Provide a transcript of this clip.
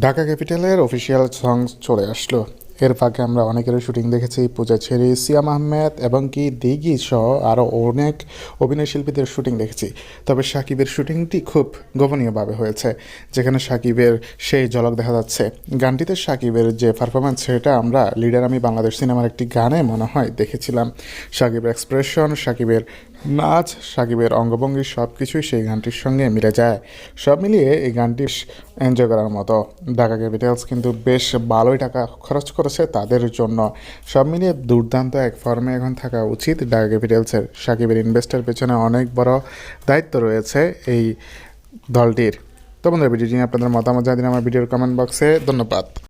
Dhaka ক্যাপিটালের official সংস চলে আসলো। এর ফাঁকে আমরা অনেকেরই শুটিং দেখেছি, পূজা ছেড়ি, সিয়াম আহমেদ এবং কি দিঘি সহ আরও অনেক অভিনয় শিল্পীদের শুটিং দেখেছি। তবে সাকিবের শুটিংটি খুব গোপনীয়ভাবে হয়েছে, যেখানে সাকিবের সেই ঝলক দেখা যাচ্ছে। গানটিতে সাকিবের যে পারফরমেন্স সেটা আমরা লিডার আমি বাংলাদেশ সিনেমার একটি গানে মনে হয় দেখেছিলাম। সাকিবের এক্সপ্রেশন সাকিবের নাচ, সাকিবের অঙ্গভঙ্গি সব কিছুই সেই গানটির সঙ্গে মিলে যায়। সব মিলিয়ে এই গানটি এনজয় করার মতো। ঢাকা ক্যাপিটালস কিন্তু বেশ ভালোই টাকা খরচ করেছে তাদের জন্য। সব মিলিয়ে দুর্দান্ত এক ফর্মে এখন থাকা উচিত ঢাকা ক্যাপিটালসের সাকিবের ইনভেস্টার পেছনে অনেক বড় দায়িত্ব রয়েছে এই দলটির। তো বন্ধুরা, ভিডিওটি নিয়ে আপনাদের মতামত জানিয়ে আমার ভিডিওর কমেন্ট বক্সে ধন্যবাদ।